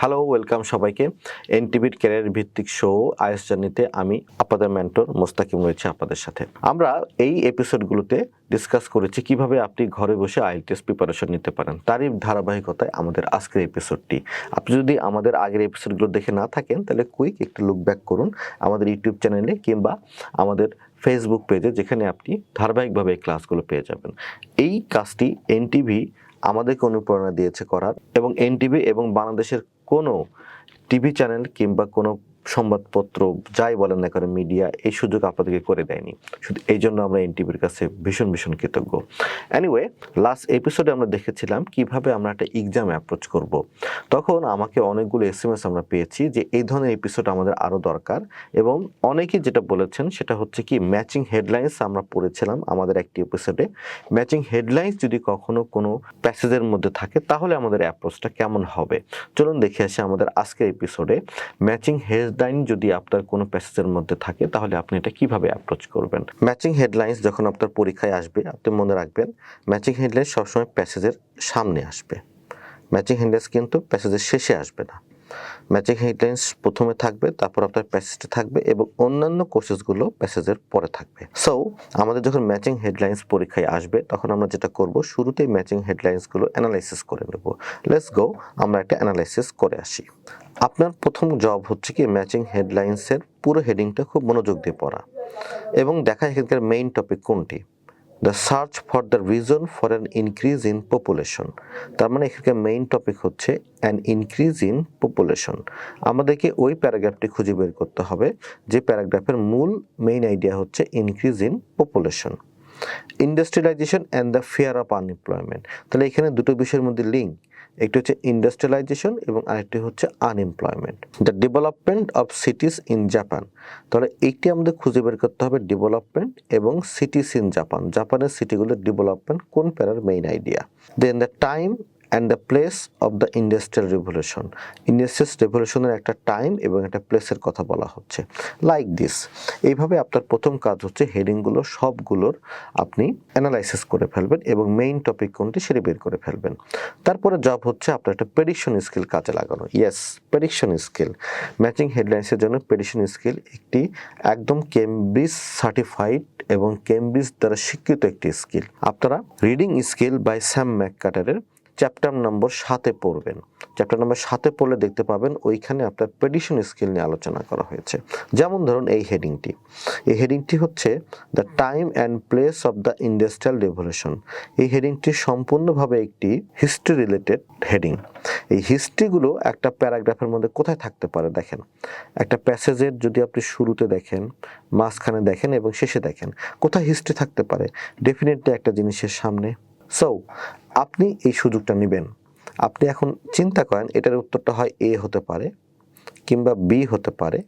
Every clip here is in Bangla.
হ্যালো ওয়েলকাম সবাইকে। এনটিভির ক্যারিয়ার ভিত্তিক শো আয়েস জার্নিতে আমি আপনাদের মেন্টর মোস্তাকিম রয়েছে আপনাদের সাথে। আমরা এই এপিসোডগুলোতে ডিসকাস করেছি কীভাবে আপনি ঘরে বসে আইএলটিএস প্রিপারেশন নিতে পারেন। তারই ধারাবাহিকতায় আমাদের আজকের এপিসোডটি আপনি যদি আমাদের আগের এপিসোডগুলো দেখে না থাকেন, তাহলে কুইক একটু লুক ব্যাক করুন আমাদের ইউটিউব চ্যানেলে কিংবা আমাদের ফেসবুক পেজে যেখানে আপনি ধারাবাহিকভাবে এই ক্লাসগুলো পেয়ে যাবেন। এই কাজটি এনটিভি আমাদেরকে অনুপ্রেরণা দিয়েছে করার এবং এনটিভি এবং বাংলাদেশের কোনো টিভি চ্যানেল কিংবা কোনো সংবাদপত্র যাই বলেন না কেন মিডিয়া এই সুযোগ আপনাদেরকে করে দেয়নি। শুধু এই জন্য আমরা এনটিভির কাছে ভীষণ ভীষণ কৃতজ্ঞ। এনিওয়ে লাস্ট এপিসোডে আমরা দেখেছিলাম কীভাবে আমরা একটা এক্সাম অ্যাপ্রোচ করব। তখন আমাকে অনেকগুলো এস এম এস আমরা পেয়েছি যে এই ধরনের এপিসোড আমাদের আরও দরকার এবং অনেকেই যেটা বলেছেন সেটা হচ্ছে কি ম্যাচিং হেডলাইন্স আমরা পড়েছিলাম আমাদের একটি এপিসোডে ম্যাচিং হেডলাইন্স যদি কখনো কোনো প্যাসেজের মধ্যে থাকে, তাহলে আমাদের অ্যাপ্রোচটা কেমন হবে? চলুন দেখে আসি আমাদের আজকের এপিসোডে ম্যাচিং হেডলাইন যদি আপনার কোনো প্যাসেজের মধ্যে থাকে, তাহলে আপনি এটা কীভাবে অ্যাপ্রোচ করবেন? ম্যাচিং হেডলাইন্স যখন আপনার পরীক্ষায় আসবে, আপনি মনে রাখবেন ম্যাচিং হেডলাইন সবসময় প্যাসেজের সামনে আসবে। ম্যাচিং হেডলাইন্স কিন্তু প্যাসেজের শেষে আসবে না। ম্যাচিং হেডলাইন্স প্রথমে থাকবে, তারপর আপনার প্যাসেজটা থাকবে এবং অন্যান্য কোর্সেসগুলো প্যাসেজের পরে থাকবে। সো আমাদের যখন ম্যাচিং হেডলাইন্স পরীক্ষায় আসবে, তখন আমরা যেটা করব, শুরুতেই ম্যাচিং হেডলাইন্সগুলো অ্যানালাইসিস করে নেব। লেটস গো আমরা একটা অ্যানালাইসিস করে আসি। আপনার প্রথম জব হচ্ছে কি ম্যাচিং হেডলাইন্সের পুরো হেডিংটা খুব মনোযোগ দিয়ে পড়া। এবং দেখা এখানকার মেইন টপিক কোনটি? The search for the reason for an increase in population তার মানে এখানকার মেইন টপিক হচ্ছে অ্যান ইনক্রিজ ইন পপুলেশন আমাদেরকে ওই প্যারাগ্রাফটি খুঁজে বের করতে হবে, যে প্যারাগ্রাফের মূল মেইন আইডিয়া হচ্ছে increase in population industrialisation and the fear of unemployment তাহলে এখানে দুটো বিষয়ের মধ্যে লিঙ্ক একটি হচ্ছে ইন্ডাস্ট্রিয়ালাইজেশন এবং আরেকটি হচ্ছে unemployment the development of cities in Japan তাহলে এইটি আমাদের খুঁজে বের করতে হবে ডেভেলপমেন্ট এবং সিটিস ইন জাপান জাপানের সিটিগুলোর ডেভেলপমেন্ট কোন প্যারার main idea then the time and the place of the industrial revolution industrial রেভলিউশনের একটা টাইম এবং একটা প্লেসের কথা বলা হচ্ছে। লাইক দিস এইভাবে আপনার প্রথম কাজ হচ্ছে হেডিংগুলো সবগুলোর আপনি অ্যানালাইসিস করে ফেলবেন এবং মেইন টপিক কোনটি সেটি বের করে ফেলবেন। তারপরে জব হচ্ছে আপনার একটা প্রেডিকশন স্কিল কাজে লাগানো। ইয়েস প্রেডিকশন স্কিল ম্যাচিং হেডলাইন্সের জন্য প্রেডিকশন স্কিল একটি একদম কেমব্রিজ সার্টিফাইড এবং কেমব্রিজ দ্বারা স্বীকৃত একটি স্কিল আপনারা রিডিং স্কিল বাই স্যাম ম্যাককাটারের চ্যাপ্টার নম্বর সাতে পড়বেন। চ্যাপ্টার নম্বর সাতে পড়লে দেখতে পাবেন ওইখানে আপনার প্রেডিশন স্কিল নিয়ে আলোচনা করা হয়েছে। যেমন ধরুন এই হেডিংটি এই হেডিংটি হচ্ছে the time and place of the industrial revolution এই হেডিংটি সম্পূর্ণভাবে একটি হিস্ট্রি রিলেটেড হেডিং এই হিস্ট্রিগুলো একটা প্যারাগ্রাফের মধ্যে কোথায় থাকতে পারে দেখেন। একটা প্যাসেজের যদি আপনি শুরুতে দেখেন, মাঝখানে দেখেন এবং শেষে দেখেন, কোথায় হিস্ট্রি থাকতে পারে? ডেফিনেটলি একটা জিনিসের সামনে। সো আপনি এই সুযোগটা নেবেন। আপনি এখন চিন্তা করেন, এটার উত্তরটা হয় এ হতে পারে কিংবা বি হতে পারে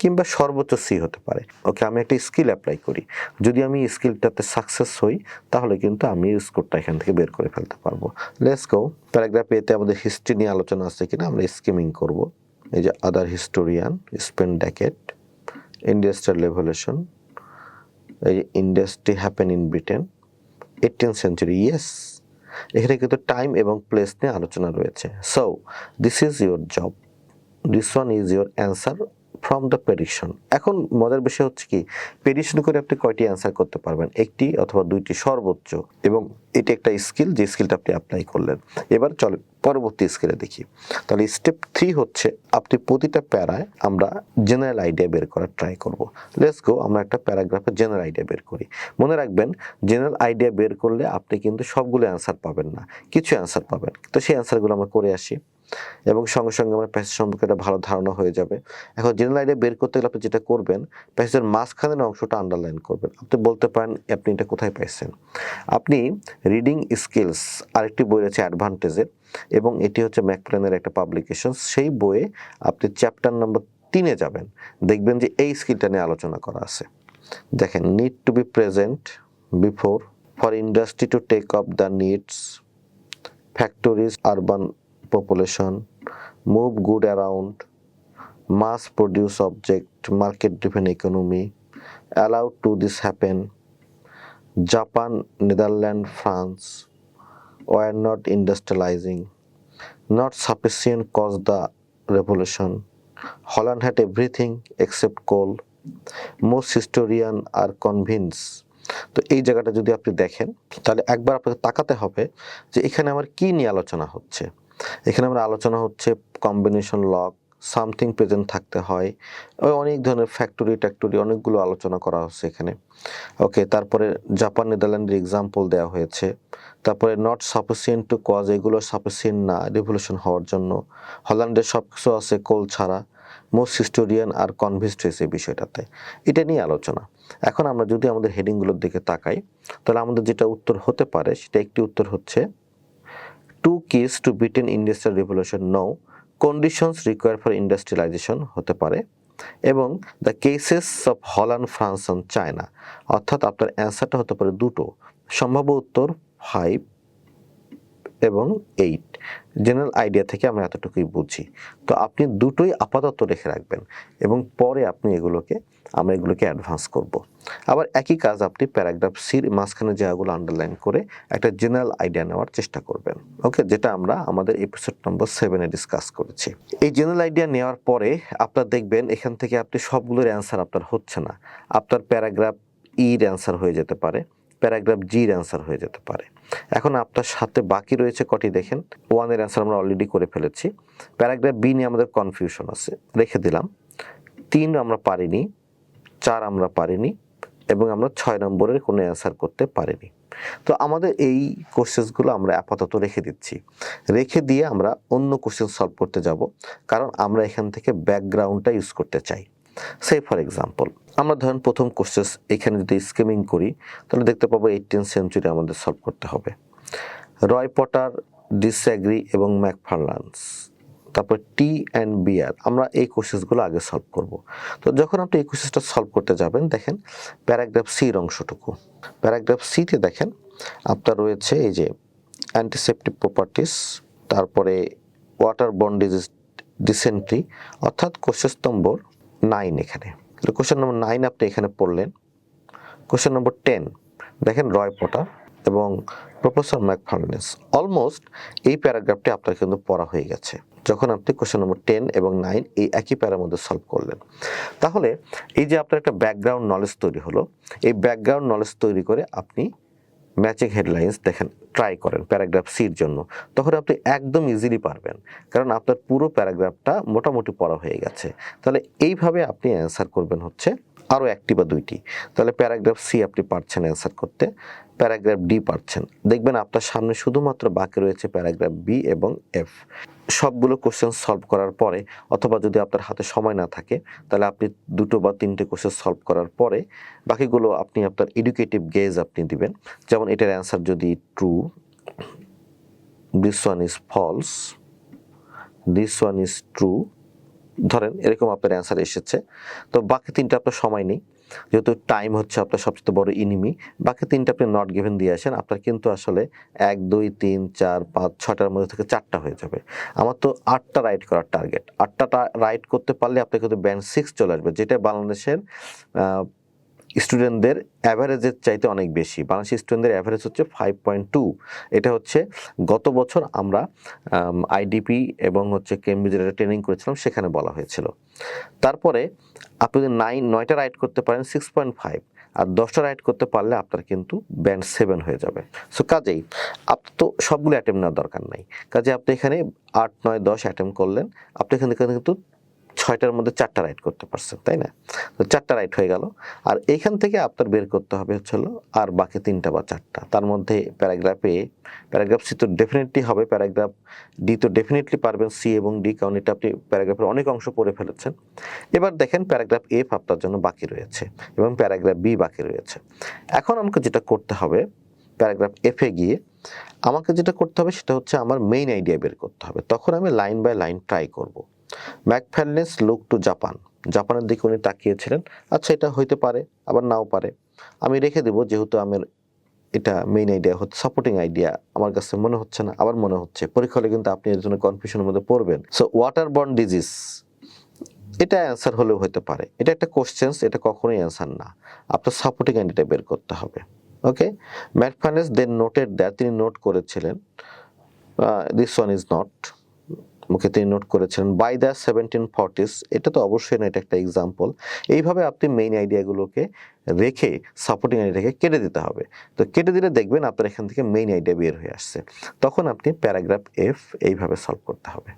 কিংবা সর্বোচ্চ সি হতে পারে। ওকে আমি একটা স্কিল অ্যাপ্লাই করি। যদি আমি স্কিলটাতে সাকসেস হই, তাহলে কিন্তু আমি স্কোরটা এখান থেকে বের করে ফেলতে পারব। লেটস গো প্যারাগ্রাফ এতে আমাদের হিস্ট্রি নিয়ে আলোচনা আছে কিনা, আমরা স্কিমিং করব। এই যে আদার হিস্টোরিয়ান স্পেন ড্যাকেট ইন্ডাস্ট্রিয়াল রেভলিউশন এই যে industry happen in Britain eighteen century yes এখানে কিন্তু টাইম এবং প্লেস নিয়ে আলোচনা রয়েছে। So this is your job this one is your answer from the petition এখন মজার বিষয় হচ্ছে কি পেডিশন করে আপনি কয়টি অ্যান্সার করতে পারবেন? একটি অথবা দুইটি সর্বোচ্চ এবং এটি একটা স্কিল যে স্কিলটা আপনি অ্যাপ্লাই করলেন। এবার চলে পরবর্তী স্কেলে দেখি। তাহলে স্টেপ থ্রি হচ্ছে আপনি প্রতিটা প্যারায় আমরা জেনারেল আইডিয়া বের করার ট্রাই করব। লেটস গো আমরা একটা প্যারাগ্রাফে জেনারেল আইডিয়া বের করি। মনে রাখবেন জেনারেল আইডিয়া বের করলে আপনি কিন্তু সবগুলো অ্যান্সার পাবেন না। কিছু অ্যান্সার পাবেন, তো সেই অ্যান্সারগুলো আমরা করে আসি। এবং সঙ্গে সঙ্গে আমার প্যাসেজ সম্পর্কে একটা ভালো ধারণা হয়ে যাবে। এখন জেনারেল আইডিয়া বের করতে গেলে আপনি যেটা করবেন প্যাসেজের মাঝখানের অংশটা আন্ডারলাইন করবেন। আপনি বলতে পারেন, আপনি এটা কোথায় পাইছেন? আপনি রিডিং স্কিলস আরেকটি বই রয়েছে অ্যাডভান্টেজের এবং এটি হচ্ছে ম্যাকপ্লেনের একটা পাবলিকেশন সেই বইয়ে আপনি চ্যাপ্টার নম্বর তিনে যাবেন। দেখবেন যে এই স্কিলটা নিয়ে আলোচনা করা আছে। দেখেন need to be present before for industry to take off the needs factories urban population move good around mass produce object market driven economy allowed to this happen Japan Netherland France were not industrialising not sufficient cause the revolution Holland had everything except coal most historian are convince তো এই জায়গাটা যদি আপনি দেখেন, তাহলে একবার আপনাকে তাকাতে হবে যে এখানে আমার কী নিয়ে আলোচনা হচ্ছে। এখানে আমার আলোচনা হচ্ছে কম্বিনেশন লক সামথিং প্রেজেন্ট থাকতে হয়। অনেক ধরনের ফ্যাক্টরি ট্যাক্টরি অনেকগুলো আলোচনা করা হচ্ছে এখানে। ওকে তারপরে জাপান নেদারল্যান্ডের এক্সাম্পল দেওয়া হয়েছে। তারপরে নট সাফিসিয়েন্ট টু কজ এগুলো সাফিসিয়েন্ট না রিভলিউশন হওয়ার জন্য। হল্যান্ডের সব কিছু আছে কোল ছাড়া। মোস্ট হিস্টোরিয়ান আর কনভিন্সড হয়েছে বিষয়টাতে। এটা নিয়ে আলোচনা। এখন আমরা যদি আমাদের হেডিংগুলোর দিকে তাকাই, তাহলে আমাদের যেটা উত্তর হতে পারে, সেটা একটি উত্তর হচ্ছে two keys to Britain industrial revolution no conditions require for industrialisation হতে পারে এবং the cases of Holland France and China অর্থাৎ আপনার অ্যান্সারটা হতে পারে দুটো। সম্ভাব্য উত্তর ফাইভ এবং এইট জেনারেল আইডিয়া থেকে আমরা এতটুকুই বুঝি। তো আপনি দুটোই আপাতত রেখে রাখবেন এবং পরে আপনি এগুলোকে, আমরা এগুলোকে অ্যাডভান্স করব। আবার একই কাজ আপনি প্যারাগ্রাফ সির মাঝখানে জায়গাগুলো আন্ডারলাইন করে একটা জেনারেল আইডিয়া নেওয়ার চেষ্টা করবেন। ওকে যেটা আমরা আমাদের এপিসোড নম্বর সেভেনে ডিসকাস করেছি। এই জেনারেল আইডিয়া নেওয়ার পরে আপনার দেখবেন এখান থেকে আপনি সবগুলোর অ্যান্সার আপনার হচ্ছে না। আপনার প্যারাগ্রাফ ইর অ্যান্সার হয়ে যেতে পারে। প্যারাগ্রাফ জির অ্যান্সার হয়ে যেতে পারে। এখন আপনার সাথে বাকি রয়েছে কটি, দেখেন। ওয়ানের অ্যান্সার আমরা অলরেডি করে ফেলেছি। প্যারাগ্রাফ বি নিয়ে আমাদের কনফিউশন আছে, রেখে দিলাম। তিন আমরা পারিনি, চার আমরা পারিনি, এবং আমরা ছয় নম্বরের কোনো অ্যান্সার করতে পারিনি। তো আমাদের এই কোশ্চেন্সগুলো আমরা আপাতত রেখে দিচ্ছি। রেখে দিয়ে আমরা অন্য কোশ্চেন সলভ করতে যাব, কারণ আমরা এখান থেকে ব্যাকগ্রাউন্ডটা ইউজ করতে চাই। সে ফর এক্সাম্পল আমরা ধরেন প্রথম কোশ্চেস এখানে যদি স্কিমিং করি, তাহলে দেখতে পাবো এইটিন সেঞ্চুরি আমাদের সলভ করতে হবে। রয় পটার ডিসঅ্যাগ্রি এবং ম্যাকফার্লান্স, তারপর টি অ্যান্ড বিয়ার আমরা এই কোশ্চেসগুলো আগে সলভ করব। তো যখন আপনি এই কোশ্চেসটা সলভ করতে যাবেন, দেখেন প্যারাগ্রাফ সির অংশটুকু। প্যারাগ্রাফ সিতে দেখেন, আপনার রয়েছে এই যে অ্যান্টিসেপটিভ প্রপার্টিস তারপরে ওয়াটার বন্ড ডিজিজ ডিসেন্ট্রি অর্থাৎ কোশ্চেস নম্বর নাইন এখানে। কোশ্চেন নম্বর নাইন আপনি এখানে পড়লেন। কোশ্চেন নম্বর টেন দেখেন রয় পটার এবং প্রফেসর ম্যাকফার্নেস অলমোস্ট এই প্যারাগ্রাফটি আপনার কিন্তু পড়া হয়ে গেছে। যখন আপনি কোশ্চেন নম্বর টেন এবং নাইন এই একই প্যারার মধ্যে সলভ করলেন। তাহলে এই যে আপনার একটা ব্যাকগ্রাউন্ড নলেজ তৈরি হলো, এই ব্যাকগ্রাউন্ড নলেজ তৈরি করে আপনি ম্যাচিং হেডলাইন্স দেখেন ট্রাই করেন প্যারাগ্রাফ সির জন্য। তখন আপনি একদম ইজিলি পারবেন। কারণ আপনার পুরো প্যারাগ্রাফটা মোটামুটি পড়া হয়ে গেছে। তাহলে এইভাবে আপনি অ্যান্সার করবেন হচ্ছে আরও একটি বা দুইটি। তাহলে প্যারাগ্রাফ সি আপনি পারছেন অ্যান্সার করতে। প্যারাগ্রাফ ডি পারছেন। দেখবেন আপনার সামনে শুধুমাত্র বাকি রয়েছে প্যারাগ্রাফ বি এবং এফ। সবগুলো কোশ্চেন সলভ করার পরে অথবা যদি আপনার হাতে সময় না থাকে, তাহলে আপনি দুটো বা তিনটে কোশ্চেন সলভ করার পরে বাকিগুলো আপনি আপনার এডুকেটিভ গেজ আপনি দিবেন। যেমন এটার অ্যান্সার যদি true this one is false this one is true ধরেন এরকম আপনার অ্যান্সার এসেছে। তো বাকি তিনটা আপনার সময় নেই। যেহেতু টাইম হচ্ছে আপনার সবচেয়ে বড় ইনিমি বাকি তিনটা আপনি নট গিভেন দিয়ে আসেন, আপনার কিন্তু আসলে এক, দুই, তিন, চার, পাঁচ ছটার মধ্যে থেকে চারটা হয়ে যাবে। আমার তো আটটা রাইড করার টার্গেট আটটা রাইড করতে পারলে আপনি কিন্তু ব্যান্ড সিক্স চলে আসবে, যেটা বাংলাদেশের স্টুডেন্টদের অ্যাভারেজের চাইতে অনেক বেশি। বাংলাদেশের স্টুডেন্টদের অ্যাভারেজ হচ্ছে ফাইভ পয়েন্ট টু এটা হচ্ছে গত বছর আমরা আইডিপি এবং হচ্ছে কেমব্রিজের একটা ট্রেনিং করেছিলাম, সেখানে বলা হয়েছিল। তারপরে আপনি যদি নাইন নয়টা রাইড করতে পারেন সিক্স পয়েন্ট ফাইভ আর দশটা রাইড করতে পারলে আপনার কিন্তু ব্যান্ড সেভেন হয়ে যাবে। সো কাজেই আপনি তো সবগুলো অ্যাটেম্প নেওয়ার দরকার নাই। কাজে আপনি এখানে আট, নয়, দশ অ্যাটেম্প করলেন। আপনি এখান থেকে কিন্তু ছয়টার মধ্যে চারটা রাইট করতে পারছেন, তাই না? তো চারটা রাইট হয়ে গেল। আর এইখান থেকে আপনার বের করতে হবে হলো, আর বাকি তিনটা বা চারটা। তার মধ্যে প্যারাগ্রাফ এ প্যারাগ্রাফ সি তো ডেফিনেটলি হবে প্যারাগ্রাফ ডি তো ডেফিনেটলি পারবেন, সি এবং ডি, কারণ এটা আপনি প্যারাগ্রাফের অনেক অংশ পড়ে ফেলেছেন। এবার দেখেন প্যারাগ্রাফ এফ আপনার জন্য বাকি রয়েছে এবং প্যারাগ্রাফ বি বাকি রয়েছে। এখন আমাকে যেটা করতে হবে প্যারাগ্রাফ এফে গিয়ে আমাকে যেটা করতে হবে সেটা হচ্ছে আমার মেইন আইডিয়া বের করতে হবে। তখন আমি লাইন বাই লাইন ট্রাই করব। Macfarlane look to Japan. জাপানের দিকে উনি তাকিয়েছিলেন। আচ্ছা এটা হইতে পারে, আবার নাও পারে। আমি রেখে দেবো, যেহেতু আমার এটা মেইন আইডিয়া হচ্ছে সাপোর্টিং আইডিয়া আমার কাছে মনে হচ্ছে না, আবার মনে হচ্ছে। পরীক্ষা হলে কিন্তু আপনি এর জন্য কনফিউশনের মধ্যে পড়বেন। সো ওয়াটার বর্ন ডিজিজ এটা অ্যান্সার হলেও হতে পারে। এটা একটা কোশ্চেন্স এটা কখনোই অ্যান্সার না। আপনার সাপোর্টিং আইডিয়াটা বের করতে হবে। Okay Macfarlane then noted that তিনি নোট করেছিলেন দিস ওয়ান ইজ নট মুখে তিনি নোট করেছেন বাই দ্য সেভেন্টিন ফর্টিস এটা তো অবশ্যই না এটা একটা এক্সাম্পল এইভাবে আপনি মেইন আইডিয়াগুলোকে রেখে সাপোর্টিং আইডিয়াকে কেটে দিতে হবে। তো কেটে দিলে দেখবেন আপনার এখান থেকে মেইন আইডিয়া বের হয়ে আসছে। তখন আপনি প্যারাগ্রাফ এফ এইভাবে সলভ করতে হবে।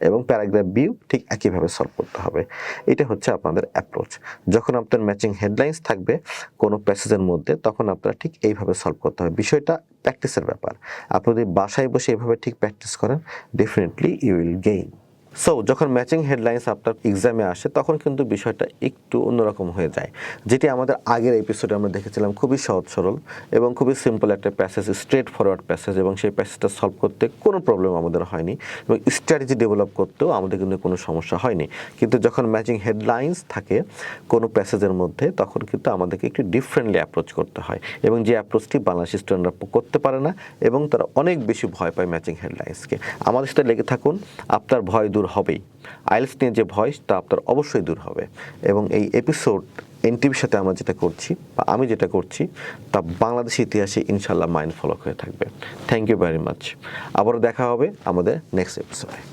এবং প্যারাগ্রাফ বিও ঠিক একইভাবে সলভ করতে হবে। এটা হচ্ছে আপনাদের অ্যাপ্রোচ যখন আপনার ম্যাচিং হেডলাইন্স থাকবে কোনো প্যাসেজের মধ্যে, তখন আপনারা ঠিক এইভাবে সলভ করতে হবে। বিষয়টা প্র্যাকটিসের ব্যাপার। আপনি যদি বাসায় বসে এইভাবে ঠিক প্র্যাকটিস করেন definitely you will gain so যখন ম্যাচিং হেডলাইন্স আপনার এক্সামে আসে, তখন কিন্তু বিষয়টা একটু অন্যরকম হয়ে যায়। যেটি আমাদের আগের এপিসোডে আমরা দেখেছিলাম, খুবই সহজ সরল এবং খুবই সিম্পল একটা প্যাসেজ স্ট্রেট ফরওয়ার্ড প্যাসেজ এবং সেই প্যাসেজটা সলভ করতে কোনো প্রবলেম আমাদের হয়নি এবং স্ট্র্যাটেজি ডেভেলপ করতেও আমাদের কিন্তু কোনো সমস্যা হয়নি। কিন্তু যখন ম্যাচিং হেডলাইন্স থাকে কোনো প্যাসেজের মধ্যে, তখন কিন্তু আমাদেরকে একটু ডিফারেন্টলি অ্যাপ্রোচ করতে হয় এবং যে অ্যাপ্রোচটি বাংলাদেশ স্টুডেন্টরা করতে পারে না এবং তারা অনেক বেশি ভয় পায় ম্যাচিং হেডলাইন্সকে আমাদের সাথে লেগে থাকুন, আপনার ভয় দূর হবেই। আইএলস নিয়ে যে ভয়, তা আপনার অবশ্যই দূর হবে। এবং এই এপিসোড এনটিভির সাথে আমরা যেটা করছি, বা আমি যেটা করছি, তা বাংলাদেশ ইতিহাসে ইনশাল্লাহ মাইন্ড ফলক হয়ে থাকবে। থ্যাংক ইউ ভেরি মাচ আবারও দেখা হবে আমাদের নেক্সট এপিসোডে